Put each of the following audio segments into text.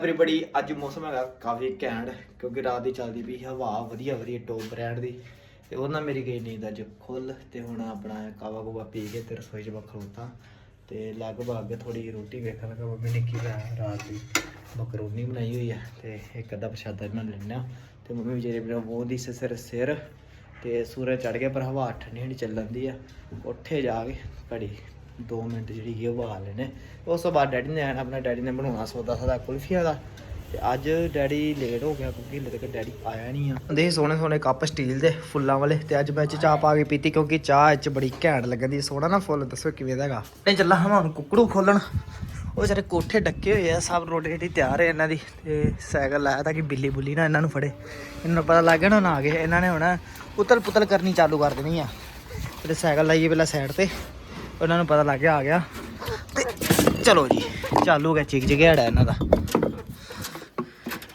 Everybody ਅੱਜ ਮੌਸਮ ਹੈਗਾ ਕਾਫੀ ਘੈਂਟ, ਕਿਉਂਕਿ ਰਾਤ ਦੀ ਚੱਲਦੀ ਪਈ ਹਵਾ ਵਧੀਆ ਵਧੀਆ ਟੋਪ ਬ੍ਰਾਂਡ ਦੀ। ਤੇ ਉਹ ਨਾ ਮੇਰੀ ਗਈ ਨੀਂਦ ਅੱਜ ਖੁੱਲ ਤੇ ਹੁਣ ਆਪਣਾ ਕਾਵਾ ਕੋਵਾ ਪੀ ਕੇ ਤੇ ਰਸੋਈ 'ਚ ਮੈਂ ਖਲੋਤਾ ਤੇ ਲਗਭਗ ਥੋੜੀ ਰੋਟੀ ਵੇਖਣ ਲੱਗਾ ਮੰਮੀ ਨੇ ਕੀ ਬਣਾਇਆ, ਰਾਤ ਦੀ ਮਕਰੋਨੀ ਬਣਾਈ ਹੋਈ ਹੈ ਤੇ ਇੱਕ ਅੱਧਾ ਪ੍ਰਸ਼ਾਦਾ ਬਣਾ ਲੈਣਾ ਤੇ ਮੰਮੀ ਵਿਚਾਰੇ ਮੇਰਾ ਬਹੁਤ ਦੀ ਸਿਰ ਸਿਰ ਤੇ ਸੂਰਜ ਚੜ ਗਿਆ ਪਰ ਹਵਾ ਠੰਡੀ ਠੰਡੀ ਚੱਲਦੀ ਆ। ਉੱਥੇ ਜਾ ਕੇ ਘੜੀ। 2 ਮਿੰਟ ਜਿਹੜੀ ਕੀ ਉਹ ਵਾ ਲੈਣੇ ਉਸ ਤੋਂ ਬਾਅਦ ਡੈਡੀ ਨੇ ਆਣਾ ਆਪਣਾ ਡੈਡੀ ਨੇ ਬਣਾਉਣਾ ਸੌਦਾ ਸਦਾ ਕੁਲਫੀਆਂ ਦਾ। ਤੇ ਅੱਜ ਡੈਡੀ ਲੇਟ ਹੋ ਗਿਆ ਕਿਉਂਕਿ ਹਲੇ ਤੱਕ ਡੈਡੀ ਆਇਆ ਨਹੀਂ ਆ। ਦੇ ਸੋਹਣੇ ਸੋਹਣੇ ਕੱਪ ਸਟੀਲ ਦੇ, ਫੁੱਲਾਂ ਵਾਲੇ। ਤੇ ਅੱਜ ਮੈਂ ਚਾਹ ਪਾ ਕੇ ਪੀਤੀ ਕਿਉਂਕਿ ਚਾਹ ਇਹ 'ਚ ਬੜੀ ਘੈਂਟ ਲੱਗਦੀ ਸੋਹਣਾ ਨਾ ਫੁੱਲ, ਦੱਸੋ ਕਿਵੇਂ ਦਾ ਹੈਗਾ? ਨਹੀਂ, ਚੱਲਾ ਹਾਂ ਹੁਣ ਕੁੱਕੜੂ ਖੋਲਣ। ਉਹ ਸਾਰੇ ਕੋਠੇ ਡੱਕੇ ਹੋਏ ਆ, ਸਭ ਰੋਟੀ ਰੋਟੀ ਤਿਆਰ ਹੈ ਇਹਨਾਂ ਦੀ। ਤੇ ਸਾਈਕਲ ਲਾਇਆ ਤਾਂ ਕਿ ਬਿੱਲੀ ਬੁੱਲੀ ਨਾ ਇਹਨਾਂ ਨੂੰ ਫੜੇ। ਇਹਨਾਂ ਨੂੰ ਪਤਾ ਲੱਗ ਗਿਆ ਨਾ ਨਾ ਆ ਗਏ। ਇਹਨਾਂ ਨੇ ਹੁਣ ਉਤਲ ਪੁਤਲ ਕਰਨੀ ਚਾਲੂ ਕਰ ਦੇਣੀ ਆ। ਤੇ ਸਾਈਕਲ ਲਾਈਏ ਪਹਿਲਾਂ ਸਾਈਡ ਤੇ। ਉਹਨਾਂ ਨੂੰ ਪਤਾ ਲੱਗ ਗਿਆ, ਆ ਗਿਆ। ਤੇ ਚਲੋ ਜੀ, ਚਾਲੂ ਹੋ ਗਿਆ ਚਿਕ ਚਿਗਿਆੜਾ ਇਹਨਾਂ ਦਾ।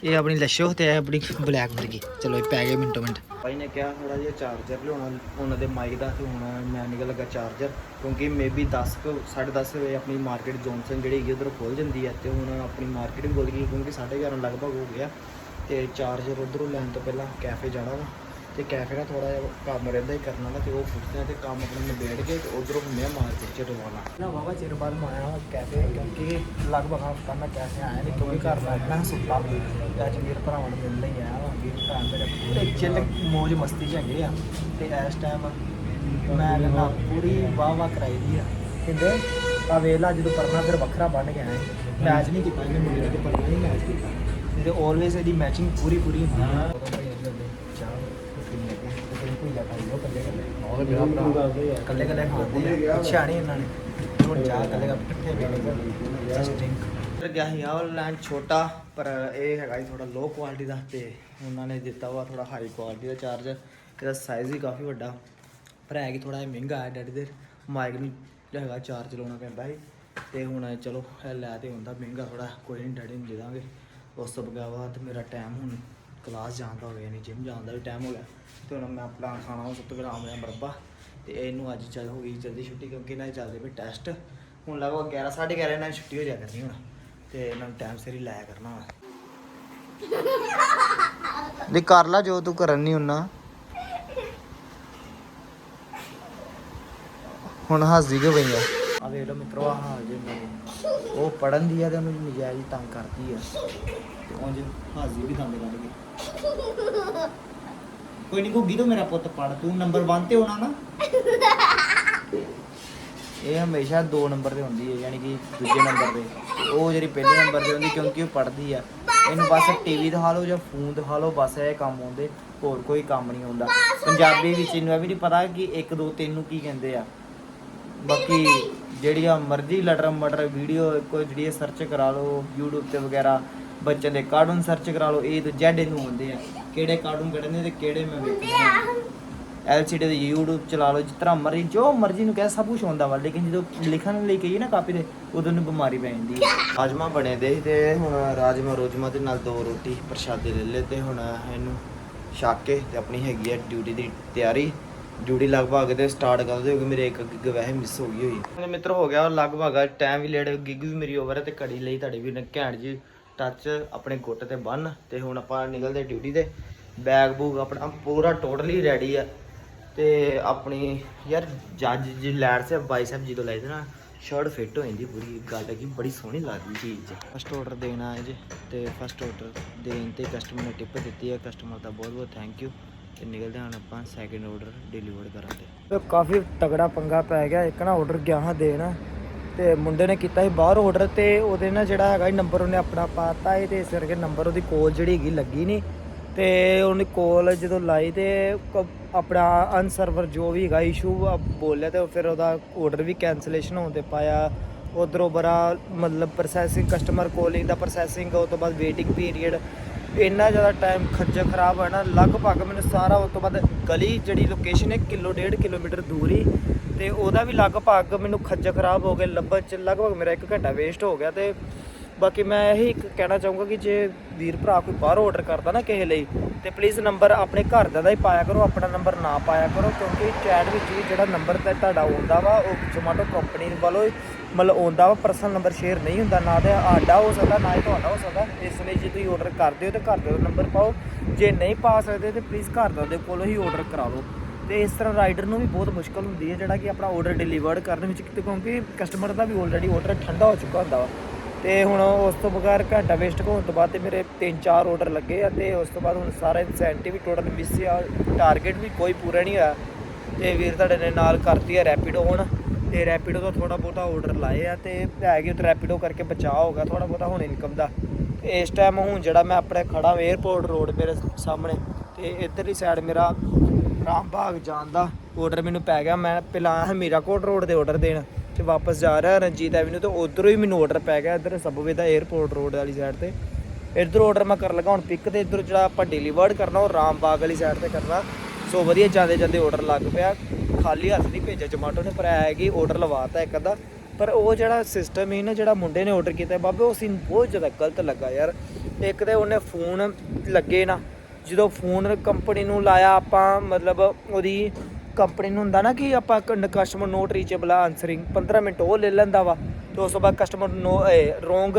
ਇਹ ਆਪਣੀ ਲੱਸ਼ੋ ਤੇ ਇਹ ਆਪਣੀ ਬਲੈਕ ਮੁਰਗੀ ਚਲੋ ਇਹ ਪੈ ਗਏ ਮਿੰਟੋ ਮਿੰਟ। ਭਾਈ ਨੇ ਕਿਹਾ ਥੋੜਾ ਜਿਹਾ ਚਾਰਜਰ ਲਿਆਉਣਾ, ਉਹਨਾਂ ਦੇ ਮਾਈਕ ਦਾ ਤੇ ਹੁਣ ਮੈਂ ਨਿਕਲ ਲੱਗਾ ਚਾਰਜਰ ਕਿਉਂਕਿ ਮੇਬੀ 10 ਕੁ 10:30 ਵਜੇ ਆਪਣੀ ਮਾਰਕੀਟ ਜੌਨਸਨ ਜਿਹੜੀ ਹੈਗੀ ਉਧਰ ਖੋਲ ਜਾਂਦੀ ਹੈ ਤੇ ਹੁਣ ਆਪਣੀ ਮਾਰਕੀਟ ਵੀ ਖੁੱਲ ਗਈ ਕਿਉਂਕਿ 11:30 ਲਗਭਗ ਹੋ ਗਿਆ। ਤੇ ਚਾਰਜਰ ਉਧਰੋਂ ਲੈਣ ਤੋਂ ਪਹਿਲਾਂ ਕੈਫੇ ਜਾਣਾ ਵਾ। ਤੇ ਕੈਫੇ ਦਾ ਥੋੜਾ ਜਿਹਾ ਕੰਮ ਰਹਿੰਦਾ ਹੀ ਕਰਨ ਵਾਲਾ ਤੇ ਉਹ ਫੁੱਟਦੇ ਤੇ ਕੰਮ ਆਪਣੇ ਨਿਬੇੜ ਕੇ ਤੇ ਉਧਰੋਂ ਹੁੰਦੇ ਆ ਮਾਰਕੀਟ ਚ ਰਵਾਨਾ ਨਾ ਵਾਵਾ ਚਿਰ ਬਾਅਦ ਮੈਂ ਆਇਆ ਕੈਫੇ ਕਿਉਂਕਿ ਲਗਭਗ ਹਫਤਾ ਮੈਂ ਕੈਫੇ ਆਇਆ ਨਹੀਂ ਕਿਉਂਕਿ ਘਰ ਦਾ ਮੈਂ ਸੁੱਤਾ। ਤੇ ਅੱਜ ਮੇਰੇ ਭਰਾਵਾਂ ਨੂੰ ਮਿਲਣ ਲਈ ਆਇਆ ਹਾਂ ਵੀਰ ਭਰਾ ਮੇਰੇ ਪੂਰੇ ਚਿੱਲ ਮੌਜ ਮਸਤੀ ਚ ਹੈਗੇ ਆ। ਤੇ ਇਸ ਟਾਈਮ ਮੈਂ ਕਹਿੰਦਾ ਪੂਰੀ ਵਾਹ ਵਾਹ ਕਰਾਈ ਦੀ ਆ। ਕਹਿੰਦੇ ਆ ਵੇਲਾ ਜਦੋਂ ਪਰਨਾ ਫਿਰ ਵੱਖਰਾ ਬਣ ਗਿਆ ਹੈ ਮੈਚ ਨਹੀਂ ਕੀਤਾ ਇਹਨੇ ਮੁੰਡੇ ਨੇ ਪਰਨਾ ਨਹੀਂ ਮੈਚ ਕੀਤਾ। ਤੇ ਆਲਵੇਸ ਇਹਦੀ ਮੈਚਿੰਗ ਪੂਰੀ ਪੂਰੀ ਹੁੰਦੀ ਹੈ। ਕੱਲੇ ਕੱਲੇ ਖਾਂਦੇ ਆ। ਅੱਛਾ ਨਹੀਂ ਇਹਨਾਂ ਨੇ। ਹੁਣ ਚਾਹ ਕੱਲੇ ਕੱਪ ਇਕੱਠੇ ਪੀਣੇ ਜਸਟ ਡਰਿੰਕ ਗਿਆ ਸੀ ਆਹ ਲੈਂਡ ਛੋਟਾ ਪਰ ਇਹ ਹੈਗਾ ਜੀ ਥੋੜਾ ਲੋ ਕੁਆਲਿਟੀ ਦਾ ਤੇ ਉਹਨਾਂ ਨੇ ਦਿੱਤਾ ਵਾ ਥੋੜਾ ਹਾਈ ਕੁਆਲਿਟੀ ਦਾ ਚਾਰਜਰ ਇਹਦਾ ਸਾਈਜ਼ ਵੀ ਕਾਫੀ ਵੱਡਾ। ਪਰ ਹੈ ਕਿ ਥੋੜਾ ਜਿਹਾ ਮਹਿੰਗਾ ਹੈ ਡੈਡੀ ਦੇ। ਮਾਈਕ ਨੂੰ ਹੈਗਾ ਚਾਰਜ ਲਾਉਣਾ ਪੈਂਦਾ ਸੀ ਤੇ ਹੁਣ ਚਲੋ ਇਹ ਲੈ ਤੇ ਹੁੰਦਾ ਮਹਿੰਗਾ ਥੋੜਾ ਕੋਈ ਨਹੀਂ ਡੈਡੀ ਨੂੰ ਦੇ ਦਾਂਗੇ। ਉਸ ਤੋਂ ਬਾਅਦ ਮੇਰਾ ਟਾਈਮ ਹੁਣ ਕਲਾਸ ਜਾਣ ਦਾ ਹੋਵੇ ਗਿਆ ਜਿਮ ਜਾਣ ਦਾ ਵੀ ਟਾਈਮ ਹੋ ਗਿਆ। ਤੇ ਹੁਣ ਮੈਂ ਆਪਣਾ ਖਾਣਾ ਉਹ 70 ਗ੍ਰਾਮ ਦਾ ਮਰਬਾ, ਤੇ ਇਹਨੂੰ ਅੱਜ ਚੱਲ ਹੋ ਗਈ ਜਲਦੀ ਛੁੱਟੀ ਕਿਉਂਕਿ ਇਹਨਾਂ ਦੇ ਚੱਲਦੇ ਪਏ ਟੈਸਟ ਹੁਣ ਲਗਭਗ 11 11:30 ਇਹਨਾਂ ਦੀ ਛੁੱਟੀ ਹੋ ਜਾ ਕਰਨੀ ਹੁਣ, ਤੇ ਇਹਨਾਂ ਨੂੰ ਟਾਈਮ ਸਿਰ ਹੀ ਲਾਇਆ ਕਰਨਾ ਵਾ। ਦੇ ਕਰ ਲਾ ਜੋ ਤੂੰ ਕਰਨ ਨਹੀਂ ਹੁੰਨਾ। ਹੁਣ ਹੱਸਦੀ ਕਿਉਂ ਪਈ ਆ? ਆ ਵੇਖ ਲਓ ਮਿੱਤਰੋ ਆ ਹਾਲ ਜੇ ਮੇਰੇ। ਉਹ ਪੜਨ ਦੀ ਆ ਤੇ ਉਹਨੂੰ ਨਜਾਇਜ਼ ਤੰਗ ਕਰਦੀ ਆ। ਤੇ ਉਂਝ ਹਾਜ਼ੀ ਵੀ ਦੰਦ ਕੱਢ ਕੇ। ਕੋਈ ਨਹੀਂ ਘੁੱਗੀ ਤੋਂ ਮੇਰਾ ਪੁੱਤ ਪੜ ਤੂੰ ਨੰਬਰ 1 ਤੇ ਹੋਣਾ ਨਾ। ਇਹ ਹਮੇਸ਼ਾ 2 ਨੰਬਰ ਤੇ ਹੁੰਦੀ ਹੈ, ਯਾਨੀ ਕਿ ਦੂਜੇ ਨੰਬਰ ਤੇ। ਉਹ ਜਿਹੜੀ ਪਹਿਲੇ ਨੰਬਰ ਤੇ ਹੁੰਦੀ, ਕਿਉਂਕਿ ਉਹ ਪੜਦੀ ਆ। ਇਹਨੂੰ ਬਸ ਟੀਵੀ ਦਿਖਾ ਲਓ ਜਾਂ ਫੋਨ ਦਿਖਾ ਲਓ, ਬਸ ਇਹ ਕੰਮ ਆਉਂਦੇ, ਹੋਰ ਕੋਈ ਕੰਮ ਨਹੀਂ ਹੁੰਦਾ। ਪੰਜਾਬੀ ਵਿੱਚ ਇਹਨੂੰ ਇਹ ਵੀ ਨਹੀਂ ਪਤਾ ਕਿ 1 2 3 ਨੂੰ ਕੀ ਕਹਿੰਦੇ ਆ। ਬਾਕੀ ਜਿਹੜੀਆਂ ਮਰਜ਼ੀ ਲਟਰ ਮਟਰ ਵੀਡੀਓ ਕੋਈ ਜਿਹੜੀ ਸਰਚ ਕਰਾ ਲਓ, YouTube ਤੇ ਵਗੈਰਾ। ਬੱਚਿਆਂ ਦੇ ਕਾਰਟੂਨ ਸਰਚ ਕਰਾ ਲਓ ਇਹ ਤੋਂ Z ਇਹਨੂੰ ਹੁੰਦੇ ਆ। ਕਿਹੜੇ ਕਾਰਟੂਨ ਕੱਢਣੇ ਤੇ ਕਿਹੜੇ ਮੈਂ ਵੇਖਣੇ ਆ। ਤੇ YouTube ਚਲਾ ਲਓ, ਜਿਸ ਤਰ੍ਹਾਂ ਮਰਜ਼ੀ, ਜੋ ਮਰਜ਼ੀ ਨੂੰ ਕਹਿ, ਸਭ ਕੁਝ ਹੁੰਦਾ ਵਾ। ਲੇਕਿਨ ਜਦੋਂ ਲਿਖਣ ਲਈ ਕਹੀਏ ਨਾ ਕਾਪੀ ਤੇ, ਉਦੋਂ ਨੂੰ ਬਿਮਾਰੀ ਪੈ ਜਾਂਦੀ ਹੈ ਰਾਜਮਾ ਬਣੇ ਦੇ ਤੇ ਹੁਣ ਰਾਜਮਾ, ਰੋਜਮਾ ਦੇ ਨਾਲ ਦੋ ਰੋਟੀ ਪ੍ਰਸ਼ਾਦੇ ਲੈ ਲਏ ਤੇ ਹੁਣ ਇਹਨੂੰ ਛੱਕ ਕੇ ਤੇ ਆਪਣੀ ਹੈਗੀ ਹੈ ਡਿਊਟੀ ਦੀ ਤਿਆਰੀ। ਡਿਊਟੀ ਲਗਭਗ ਤੇ ਸਟਾਰਟ ਕਰ ਦਿਓ ਕਿਉਂਕਿ ਮੇਰੇ ਇੱਕ ਗਿਗ ਵੈਸੇ ਮਿਸ ਹੋ ਗਈ ਹੋਈ। ਮੇਰੇ ਮਿੱਤਰ ਹੋ ਗਿਆ ਲਗਭਗ ਟਾਈਮ ਵੀ ਲੇਟ ਗਿਗ ਵੀ ਮੇਰੀ ਓਵਰ ਹੈ ਤੇ ਘੜੀ ਲਈ ਤੁਹਾਡੀ ਵੀ ਨੇ, ਘੈਂਟ ਜੀ ਟੱਚ ਆਪਣੇ ਗੁੱਟ ਤੇ ਬੰਨ ਤੇ ਹੁਣ ਆਪਾਂ ਨਿਕਲਦੇ ਡਿਊਟੀ ਤੇ। ਬੈਗ ਬੂਗ ਆਪਣਾ ਪੂਰਾ ਟੋਟਲੀ ਰੈਡੀ ਆ। ਤੇ ਆਪਣੀ ਯਾਰ ਜੱਜ ਜੀ ਲੈਟ ਸੇ ਬਾਈ ਸਾਹਿਬ ਜੀ ਤੋਂ ਲੈ ਦੇਣਾ ਸ਼ਰਟ ਫਿੱਟ ਹੋ ਜਾਂਦੀ ਪੂਰੀ। ਗੱਲ ਹੈ ਕਿ ਬੜੀ ਸੋਹਣੀ ਲੱਗਦੀ ਚੀਜ਼ ਫਸਟ ਆਰਡਰ ਦੇਣਾ ਹੈ ਜੀ ਤੇ ਫਸਟ ਆਰਡਰ ਦੇਣ ਤੇ ਕਸਟਮਰ ਨੇ ਟਿਪ ਦਿੱਤੀ ਹੈ। ਕਸਟਮਰ ਦਾ ਬਹੁਤ ਬਹੁਤ ਥੈਂਕ ਯੂ ਤੇ ਨਿਕਲਦੇ ਹਾਂ ਹੁਣ ਆਪਾਂ ਸੈਕਿੰਡ ਆਰਡਰ ਡਿਲੀਵਰ ਕਰਨ ਤੇ ਕਾਫੀ ਤਗੜਾ ਪੰਗਾ ਪੈ ਗਿਆ। ਇੱਕ ਨਾ ਆਰਡਰ ਗਿਆ ਹਾਂ ਦੇਣ। ਤੇ ਮੁੰਡੇ ਨੇ ਕੀਤਾ ਸੀ ਬਾਹਰ ਆਰਡਰ ਤੇ ਉਹਦੇ ਨਾਲ ਜਿਹੜਾ ਹੈਗਾ ਨੰਬਰ ਉਹਨੇ ਆਪਣਾ ਪਾਤਾ ਸੀ ਤੇ ਇਸ ਕਰਕੇ ਨੰਬਰ ਉਹਦੀ ਕੋਲ ਜਿਹੜੀ ਹੈਗੀ ਲੱਗੀ ਨਹੀਂ ਤੇ ਉਹਨੇ ਕੋਲ ਜਦੋਂ ਲਾਈ ਤੇ ਕ- ਆਪਣਾ ਅਨਸਰਵਰ ਜੋ ਵੀ ਹੈਗਾ ਇਸ਼ੂ ਬੋਲਿਆ ਤੇ ਫਿਰ ਉਹਦਾ ਆਰਡਰ ਵੀ ਕੈਂਸਲੇਸ਼ਨ ਹੋਣ ਤੇ ਪਾਇਆ। ਉਧਰੋਂ ਬੜਾ ਮਤਲਬ ਪ੍ਰੋਸੈਸਿੰਗ ਕਸਟਮਰ ਕੋਲਿੰਗ ਦਾ ਪ੍ਰੋਸੈਸਿੰਗ ਉਹ ਤੋਂ ਬਾਅਦ ਵੇਟਿੰਗ ਪੀਰੀਅਡ ਇੰਨਾ ਜ਼ਿਆਦਾ ਟਾਈਮ ਖੱਜਲ ਖਰਾਬ ਹੋਇਆ ਨਾ, ਲਗਭਗ ਮੈਨੂੰ ਸਾਰਾ ਉਸ ਤੋਂ ਬਾਅਦ ਗਲੀ ਜਿਹੜੀ ਲੋਕੇਸ਼ਨ ਹੈ, ਕਿਲੋ ਡੇਢ ਕਿਲੋਮੀਟਰ ਦੂਰ ਹੀ ਤੇ ਉਹਦਾ ਵੀ ਲਗਭਗ ਮੈਨੂੰ ਖੱਜਲ ਖਰਾਬ ਹੋ ਗਿਆ ਲੱਭਣ ਚ ਲਗਭਗ ਮੇਰਾ 1 ਘੰਟਾ ਵੇਸਟ ਹੋ ਗਿਆ ਤੇ ਬਾਕੀ ਮੈਂ ਇਹੀ ਇੱਕ ਕਹਿਣਾ ਚਾਹੂੰਗਾ ਕਿ ਜੇ ਵੀਰ ਭਰਾ ਕੋਈ ਬਾਹਰ ਆਰਡਰ ਕਰਦਾ ਨਾ ਕਿਸੇ ਲਈ ਤੇ ਪਲੀਜ਼ ਨੰਬਰ ਆਪਣੇ ਘਰ ਦਾ ਦਾ ਹੀ ਪਾਇਆ ਕਰੋ, ਆਪਣਾ ਨੰਬਰ ਨਾ ਪਾਇਆ ਕਰੋ, ਕਿਉਂਕਿ ਚੈਟ ਵਿੱਚ ਵੀ ਜਿਹੜਾ ਨੰਬਰ ਤੇ ਤੁਹਾਡਾ ਆਉਂਦਾ ਵਾ, ਉਹ ਜ਼ੋਮੈਟੋ ਕੰਪਨੀ ਵੱਲੋਂ ਹੀ ਮਤਲਬ ਆਉਂਦਾ ਵਾ ਪਰਸਨਲ ਨੰਬਰ ਸ਼ੇਅਰ ਨਹੀਂ ਹੁੰਦਾ, ਨਾ ਤੇ ਆਡਾ ਹੋ ਸਕਦਾ, ਨਾ ਹੀ ਤੁਹਾਡਾ ਹੋ ਸਕਦਾ, ਇਸ ਲਈ ਜੇ ਤੁਸੀਂ ਆਰਡਰ ਕਰਦੇ ਹੋ ਤੇ ਘਰ ਦਾ ਨੰਬਰ ਪਾਓ। ਜੇ ਨਹੀਂ ਪਾ ਸਕਦੇ ਤੇ ਪਲੀਜ਼ ਘਰ ਦਾ ਦੇ ਕੋਲੋਂ ਹੀ ਆਰਡਰ ਕਰਾ ਲਓ ਤੇ ਇਸ ਤਰ੍ਹਾਂ ਰਾਈਡਰ ਨੂੰ ਵੀ ਬਹੁਤ ਮੁਸ਼ਕਲ ਹੁੰਦੀ ਹੈ ਜਿਹੜਾ ਕਿ ਆਪਣਾ ਆਰਡਰ ਡਿਲੀਵਰਡ ਕਰਨ ਵਿੱਚ, ਕਿਉਂਕਿ ਕਸਟਮਰ ਦਾ ਵੀ ਆਲਰੇਡੀ ਆਰਡਰ ਠੰਡਾ ਹੋ ਚੁੱਕਾ ਹੁੰਦਾ ਵਾ। ਤੇ ਹੁਣ ਉਸ ਤੋਂ ਬਗੈਰ ਘੰਟਾ ਵੇਸਟ ਹੋਣ ਤੋਂ ਬਾਅਦ ਤੇ ਮੇਰੇ ਤਿੰਨ ਚਾਰ ਆਰਡਰ ਲੱਗੇ ਆ ਤੇ ਉਸ ਤੋਂ ਬਾਅਦ ਹੁਣ ਸਾਰਾ ਇਨਸੈਂਟਿਵ ਵੀ ਟੋਟਲ ਮਿਸ ਆ ਟਾਰਗੇਟ ਵੀ ਕੋਈ ਪੂਰਾ ਨਹੀਂ ਹੋਇਆ। ਤੇ ਵੀਰ ਤੁਹਾਡੇ ਨੇ ਨਾਲ ਕਰਤੀ ਆ ਰੈਪਿਡੋ ਹੁਣ, ਤੇ ਰੈਪਿਡੋ ਤੋਂ ਥੋੜਾ ਬਹੁਤਾ ਆਰਡਰ ਲਾਏ ਆ ਤੇ ਹੈਗੇ ਤੇ ਰੈਪਿਡੋ ਕਰਕੇ ਬਚਾਅ ਹੋ ਗਿਆ ਥੋੜਾ ਬਹੁਤਾ ਹੁਣ ਇਨਕਮ ਦਾ। ਤੇ ਇਸ ਟਾਈਮ ਹੁਣ ਜਿਹੜਾ ਮੈਂ ਆਪਣੇ ਖੜਾ ਏਅਰਪੋਰਟ ਰੋਡ ਮੇਰੇ ਸਾਹਮਣੇ, ਤੇ ਇੱਧਰਲੀ ਸਾਈਡ ਮੇਰਾ ਰਾਮ ਬਾਗ ਜਾਣ ਦਾ ਆਰਡਰ ਮੈਨੂੰ ਪੈ ਗਿਆ। ਮੈਂ ਪਹਿਲਾਂ ਆਇਆ ਮੀਰਾਕੋਟ ਰੋਡ ਦੇ ਆਰਡਰ ਦੇਣ। ਤੇ ਵਾਪਸ ਜਾ ਰਿਹਾ ਰਣਜੀਤ ਐਵਨਿਊ ਤੇ, ਉਧਰੋਂ ਹੀ ਮੈਨੂੰ ਆਰਡਰ ਪੈ ਗਿਆ ਇੱਧਰ ਸਬਵੇ ਦਾ 에ਅਰਪੋਰਟ ਰੋਡ ਵਾਲੀ ਸਾਈਡ ਤੇ। ਇੱਧਰ ਆਰਡਰ ਮੈਂ ਕਰ ਲੱਗਾ, ਹੁਣ ਪਿਕ ਤੇ ਇੱਧਰ ਜਿਹੜਾ ਆਪਾਂ ਡਿਲੀਵਰਡ ਕਰਨਾ, ਉਹ ਰਾਮ ਬਾਗ ਵਾਲੀ ਸਾਈਡ ਤੇ ਕਰਨਾ। ਸੋ ਵਧੀਆ ਜਾਂਦੇ ਜਾਂਦੇ ਆਰਡਰ ਲੱਗ ਪਿਆ। ਖਾਲੀ ਹੱਥ ਨਹੀਂ ਭੇਜਿਆ ਜਮਾਟੋ ਨੇ, ਪਰ ਇਹ ਹੈ ਕਿ ਆਰਡਰ ਲਵਾਤਾ ਇੱਕ ਅੱਧਾ। ਪਰ ਉਹ ਜਿਹੜਾ ਸਿਸਟਮ ਹੀ ਨਾ, ਜਿਹੜਾ ਮੁੰਡੇ ਨੇ ਆਰਡਰ ਕੀਤਾ, ਬਾਬੇ, ਉਹ ਸੀਨ ਬਹੁਤ ਜ਼ਿਆਦਾ ਗਲਤ ਲੱਗਾ ਯਾਰ। ਇੱਕ ਤੇ ਉਹਨੇ ਫੋਨ ਲੱਗੇ ਨਾ। ਜਦੋਂ ਫੋਨ ਕੰਪਨੀ ਨੂੰ ਲਾਇਆ ਆਪਾਂ, ਮਤਲਬ ਉਹਦੀ ਕੰਪਨੀ ਨੂੰ ਹੁੰਦਾ ਨਾ ਕਿ ਆਪਾਂ customer not reachable answering 15 minute ਉਹ ਲੈ ਲੈਂਦਾ ਵਾ, ਤੇ ਉਸ ਤੋਂ ਬਾਅਦ customer no wrong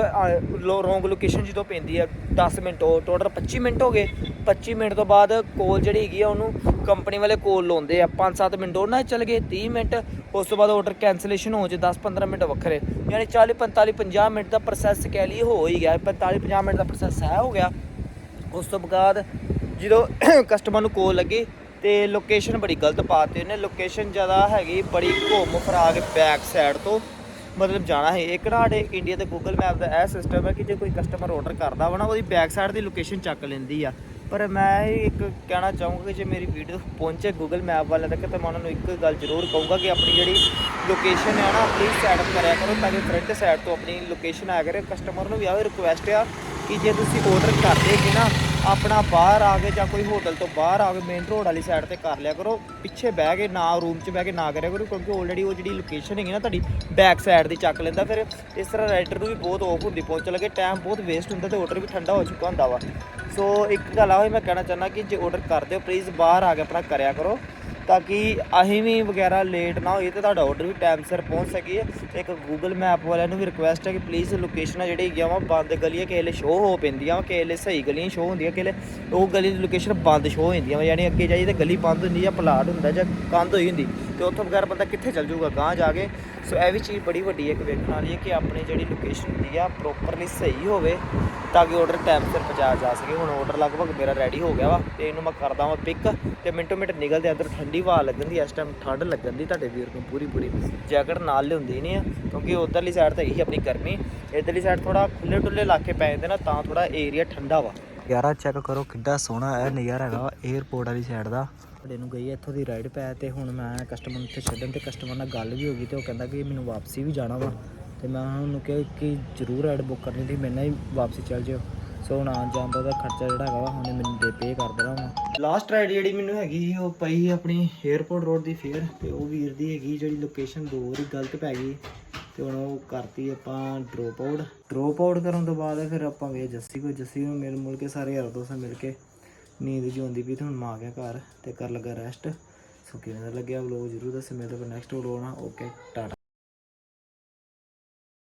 wrong location ਜਦੋਂ ਪੈਂਦੀ ਹੈ 10 ਮਿੰਟ ਉਹ ਟੋਟਲ 25 ਮਿੰਟ ਹੋ ਗਏ। 25 ਮਿੰਟ ਤੋਂ ਬਾਅਦ ਕੋਲ ਜਿਹੜੀ ਹੈਗੀ ਆ, ਉਹਨੂੰ ਕੰਪਨੀ ਵਾਲੇ ਕੋਲ ਲਾਉਂਦੇ ਆ। 5-7 ਮਿੰਟ ਉਹ ਨਾ ਚੱਲ ਗਏ 30 ਮਿੰਟ, ਉਸ ਤੋਂ ਬਾਅਦ ਆਰਡਰ ਕੈਂਸਲੇਸ਼ਨ ਹੋ ਜੇ 10-15 ਮਿੰਟ ਵੱਖਰੇ। ਯਾਨੀ 40 45 50 ਮਿੰਟ ਦਾ ਪ੍ਰੋਸੈਸ ਕਹਿ ਲਈ ਹੋ ਹੀ ਗਿਆ। 45 50 ਮਿੰਟ ਦਾ ਪ੍ਰੋਸੈਸ ਹੈ, ਹੋ ਗਿਆ। ਉਸ ਤੋਂ ਬਾਅਦ ਜਦੋਂ ਕਸਟਮਰ ਨੂੰ ਕੋਲ ਲੱਗੀ ਤੇ ਲੋਕੇਸ਼ਨ ਬੜੀ ਗਲਤ ਪਾਤੀ ਉਹਨੇ। ਲੋਕੇਸ਼ਨ ਜ਼ਿਆਦਾ ਹੈਗੀ, ਬੜੀ ਘੁੰਮ ਫਰਾ ਕੇ ਬੈਕ ਸਾਈਡ ਤੋਂ। ਮਤਲਬ ਜਾਣਾ ਹੈ ਇੱਕ ਨਾ ਸਾਡੇ ਇੰਡੀਆ ਤੇ ਗੂਗਲ ਮੈਪ ਦਾ ਇਹ ਸਿਸਟਮ ਹੈ ਕਿ ਜੇ ਕੋਈ ਕਸਟਮਰ ਆਰਡਰ ਕਰਦਾ ਵਾ ਨਾ, ਉਹਦੀ ਬੈਕ ਸਾਈਡ ਦੀ ਲੋਕੇਸ਼ਨ ਚੱਕ ਲੈਂਦੀ ਆ। ਪਰ ਮੈਂ ਇਹ ਇੱਕ ਕਹਿਣਾ ਚਾਹੂੰਗਾ ਕਿ ਜੇ ਮੇਰੀ ਵੀਡੀਓ ਪਹੁੰਚੇ ਗੂਗਲ ਮੈਪ ਵਾਲਿਆਂ ਤੱਕ, ਤਾਂ ਮੈਂ ਉਹਨਾਂ ਨੂੰ ਇੱਕ ਗੱਲ ਜ਼ਰੂਰ ਕਹੂੰਗਾ ਕਿ ਆਪਣੀ ਜਿਹੜੀ ਲੋਕੇਸ਼ਨ ਹੈ ਨਾ ਪਲੀਜ਼ ਸੈਟ ਕਰਿਆ ਕਰੋ ਤਾਂ ਕਿ ਫਰੰਟ ਸਾਈਡ ਤੋਂ ਆਪਣੀ ਲੋਕੇਸ਼ਨ ਆ ਕਰੇ ਕਸਟਮਰ ਨੂੰ ਵੀ ਆਵੇ ਰਿਕੁਐਸਟ ਆ ਕਿ ਜੇ ਤੁਸੀਂ ਆਰਡਰ ਕਰਦੇ ਕਿ ਨਾ ਆਪਣਾ ਬਾਹਰ ਆ ਕੇ ਜਾਂ ਕੋਈ ਹੋਟਲ ਤੋਂ ਬਾਹਰ ਆ ਕੇ ਮੇਨ ਰੋਡ ਵਾਲੀ ਸਾਈਡ ਤੇ ਕਰ ਲਿਆ ਕਰੋ। ਪਿੱਛੇ ਬਹਿ ਕੇ ਨਾ ਰੂਮ 'ਚ ਬਹਿ ਕੇ ਨਾ ਕਰਿਆ ਕਰੋ ਕਿਉਂਕਿ ਆਲਰੇਡੀ ਉਹ ਜਿਹੜੀ ਲੋਕੇਸ਼ਨ ਹੈਗੀ ਨਾ ਤੁਹਾਡੀ ਬੈਕ ਸਾਈਡ ਦੀ ਚੱਕ ਲੈਂਦਾ। ਫਿਰ ਇਸ ਤਰ੍ਹਾਂ ਰਾਈਡਰ ਨੂੰ ਵੀ ਬਹੁਤ ਔਖ ਹੁੰਦੀ ਪਹੁੰਚ ਲੱਗੇ। ਟਾਈਮ ਬਹੁਤ ਵੇਸਟ ਹੁੰਦਾ ਤੇ ਆਰਡਰ ਵੀ ਠੰਡਾ ਹੋ ਚੁੱਕਾ ਹੁੰਦਾ ਵਾ। ਸੋ ਇੱਕ ਗੱਲ ਆ ਹੋਈ ਮੈਂ ਕਹਿਣਾ ਚਾਹੁੰਦਾ ਕਿ ਜੇ ਆਰਡਰ ਕਰਦੇ ਹੋ ਪਲੀਜ਼ ਬਾਹਰ ਆ ਕੇ ਆਪਣਾ ਕਰਿਆ ਕਰੋ। ਤਾਂ ਕਿ ਅਸੀਂ ਵੀ ਵਗੈਰਾ ਲੇਟ ਨਾ ਹੋਈਏ ਤੇ ਤੁਹਾਡਾ ਆਰਡਰ ਵੀ ਟਾਈਮ ਸਿਰ ਪਹੁੰਚ ਸਕੀਏ। ਤੇ ਇੱਕ ਗੂਗਲ ਮੈਪ ਵਾਲਿਆਂ ਨੂੰ ਵੀ ਰਿਕੁਐਸਟ ਹੈ ਕਿ ਪਲੀਜ਼ ਲੋਕੇਸ਼ਨਾਂ ਜਿਹੜੀ ਹੈਗੀਆਂ ਵਾ ਬੰਦ ਗਲੀਆਂ ਕਿਸੇ ਵੇਲੇ ਸ਼ੋਅ ਹੋ ਪੈਂਦੀਆਂ ਵਾ, ਕਿਸੇ ਵੇਲੇ ਸਹੀ ਗਲੀਆਂ ਸ਼ੋਅ ਹੁੰਦੀਆਂ, ਕਿਸੇ ਵੇਲੇ ਉਹ ਗਲੀ ਦੀ ਲੋਕੇਸ਼ਨ ਬੰਦ ਸ਼ੋਅ ਹੋ ਜਾਂਦੀਆਂ ਵਾ, ਯਾਨੀ ਅੱਗੇ ਜਾਈਏ ਤੇ ਗਲੀ ਬੰਦ ਹੁੰਦੀ ਜਾਂ ਪਲਾਟ ਹੁੰਦਾ ਜਾਂ ਕੰਧ ਹੋਈ ਹੁੰਦੀ। ਤੇ ਉੱਥੋਂ ਬਗੈਰ ਬੰਦਾ ਕਿੱਥੇ ਚੱਲ ਜਾਊਗਾ, ਗਾਂਹ ਜਾ ਕੇ। ਸੋ ਇਹ ਵੀ ਚੀਜ਼ ਬੜੀ ਵੱਡੀ ਇੱਕ ਵੇਖਣ ਵਾਲੀ ਹੈ ਕਿ ਆਪਣੀ ਜਿਹੜੀ ਲੋਕੇਸ਼ਨ ਹੁੰਦੀ ਆ ਪ੍ਰੋਪਰਲੀ ਸਹੀ ਹੋਵੇ, ਤਾਂ ਕਿ ਆਰਡਰ ਟਾਈਮ ਸਿਰ ਪਹੁੰਚਾਇਆ ਜਾ ਸਕੇ। ਹੁਣ ਆਰਡਰ ਲਗਭਗ ਮੇਰਾ ਰੈਡੀ ਹੋ ਗਿਆ ਵਾ, ਤੇ ਇਹਨੂੰ ਮੈਂ ਕਰਦਾ ਵਾਂ ਪਿਕ ਤੇ ਮਿੰਟੋ ਮਿੰਟ ਨਿਕਲਦੇ ਅੰਦਰ ਠੰਡੀ ਹਵਾ ਲੱਗਣ ਦੀ, ਇਸ ਟਾਈਮ ਠੰਡ ਲੱਗਣ ਦੀ, ਤੁਹਾਡੇ ਵੀਰ ਨੂੰ ਪੂਰੀ ਪੂਰੀ ਜੈਕਟ ਨਾਲ ਲਿਆਉਂਦੀ ਨਹੀਂ ਆ, ਕਿਉਂਕਿ ਉਧਰਲੀ ਸਾਈਡ ਤਾਂ ਇਹੀ ਆਪਣੀ ਗਰਮੀ। ਇਧਰਲੀ ਸਾਈਡ ਥੋੜਾ ਖੁੱਲੇ ਡੁੱਲੇ ਇਲਾਕੇ ਪੈ ਜਾਂਦੇ ਨਾ, ਤਾਂ ਥੋੜਾ ਏਰੀਆ ਠੰਡਾ ਵਾ। ਯਾਰਾ ਚੈੱਕ ਕਰੋ ਕਿੱਡਾ ਸੋਹਣਾ ਇਹ ਨਜ਼ਾਰਾ ਹੈਗਾ 에어ਪੋਰਟ ਵਾਲੀ ਸਾਈਡ ਦਾ। ਸਾਡੇ ਨੂੰ ਗਈ ਇੱਥੋਂ ਦੀ ਰਾਈਡ ਪੈ ਤੇ ਹੁਣ ਮੈਂ ਕਸਟਮਰ ਨੂੰ ਇੱਥੇ ਛੱਡਣ ਤੇ ਕਸਟਮਰ ਨਾਲ ਗੱਲ ਵੀ ਹੋ ਗਈ ਤੇ ਉਹ ਕਹਿੰਦਾ ਕਿ ਮੈਨੂੰ ਵਾਪਸੀ ਵੀ ਜਾਣਾ ਵਾ। ਤੇ ਮੈਂ ਉਹਨੂੰ ਕਿਹਾ ਕਿ ਜ਼ਰੂਰ ਰਾਈਡ ਬੁੱਕ ਕਰਨੀ ਸੀ ਮੇਰੇ ਨਾਲ ਹੀ ਵਾਪਸੀ ਚੱਲ ਜਿਓ। ਸੋ ਹੁਣ ਆਉਣ ਜਾਣ ਦਾ ਉਹਦਾ ਖਰਚਾ ਜਿਹੜਾ ਹੈਗਾ ਵਾ ਹੁਣ ਮੈਨੂੰ ਦੇ ਪੇ ਕਰ ਦੇਣਾ ਵਾ। ਲਾਸਟ ਰਾਈਡ ਜਿਹੜੀ ਮੈਨੂੰ ਹੈਗੀ ਸੀ, ਉਹ ਪਈ ਆਪਣੀ 에어ਪੋਰਟ ਰੋਡ ਦੀ ਫੇਅਰ ਤੇ ਉਹ ਵੀਰ ਦੀ ਹੈਗੀ ਜਿਹੜੀ ਲੋਕੇਸ਼ਨ ਦੋ ਵਾਰੀ ਗਲਤ ਪੈ ਗਈ। ਤੇ ਹੁਣ ਉਹ ਕਰਤੀ ਆਪਾਂ ਡ੍ਰੌਪ ਆਊਟ ਡ੍ਰੌਪ ਆਊਟ ਕਰਨ ਤੋਂ ਬਾਅਦ ਫਿਰ ਆਪਾਂ ਗਏ ਜੱਸੀ ਕੋਲ, ਜੱਸੀ ਨੂੰ ਮਿਲ ਮੁਲ ਕੇ ਸਾਰੇ ਯਾਰ ਦੋਸਤ ਮਿਲ ਕੇ ਨੀਂਦ ਜਿਹੀ ਆਉਂਦੀ ਪਈ, ਤੇ ਹੁਣ ਮੈਂ ਆ ਗਿਆ ਘਰ ਤੇ ਕਰ ਲੱਗਾ ਰੈਸਟ ਸੋ ਕਿਵੇਂ ਦਾ ਲੱਗਿਆ ਵਲੋਗ ਜਰੂਰ ਦੱਸੋ ਮੇਰੇ ਤੋਂ ਨੈਕਸਟ ਵਲੋਗ ਨਾ ਓਕੇ ਟਾਟਾ।